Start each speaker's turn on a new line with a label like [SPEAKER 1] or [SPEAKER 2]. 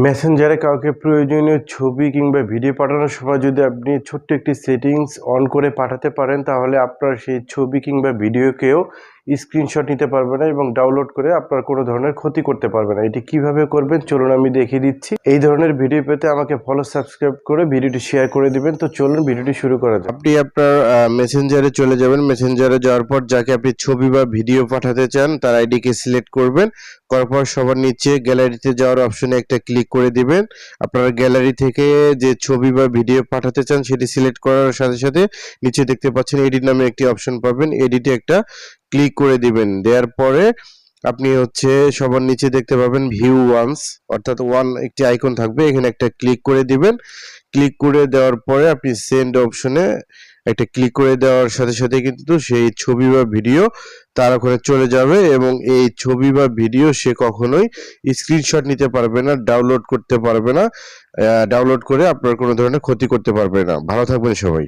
[SPEAKER 1] মেসেঞ্জারে কাউকে প্রয়োজনীয় ছবি কিংবা ভিডিও পাঠানোর সময় যদি আপনি ছোট্ট একটি সেটিংস অন করে পাঠাতে পারেন, তাহলে আপনার সেই ছবি কিংবা ভিডিওকেও স্ক্রিনশট নিতে পারবে না এবং ডাউনলোড করে আপনার কোনো ধরনের ক্ষতি করতে পারবে না। এটি কীভাবে করবেন? চলুন আমি দেখিয়ে দিচ্ছি। এই ধরনের ভিডিও পেতে আমাকে ফলো সাবস্ক্রাইব করে ভিডিওটি শেয়ার করে দিবেন। তো চলুন ভিডিওটি শুরু করা যাক। আপনি আপনার মেসেঞ্জারে চলে যাবেন। মেসেঞ্জারে যাওয়ার পর যাকে আপনি ছবি বা ভিডিও পাঠাতে চান, তার আইডিকে সিলেক্ট করবেন। করার পর সবার নিচে গ্যালারিতে যাওয়ার অপশনে একটা ক্লিক করে দিবেন। আপনার গ্যালারি থেকে যে ছবি বা ভিডিও পাঠাতে চান, সেটি সিলেক্ট করার সাথে সাথে নিচে দেখতে পাচ্ছেন এডিট নামে একটি অপশন পাবেন। এডিটে একটা ক্লিক করে দিবেন। দেওয়ার পরে আপনি হচ্ছে সবার নিচে দেখতে পাবেন ভিউ ওয়ান্স অর্থাৎ ওয়ান একটি আইকন থাকবে, এখানে একটা ক্লিক করে দিবেন। ক্লিক করে দেওয়ার পরে আপনি সেন্ড অপশনে একটা ক্লিক করে দেওয়ার সাথে সাথে কিন্তু সেই ছবি বা ভিডিও তার ওখানে চলে যাবে এবং এই ছবি বা ভিডিও সে কখনোই স্ক্রিনশট নিতে পারবে না ডাউনলোড করতে পারবে না ডাউনলোড করে আপনার কোনো ধরনের ক্ষতি করতে পারবে না। ভালো থাকবেন সবাই।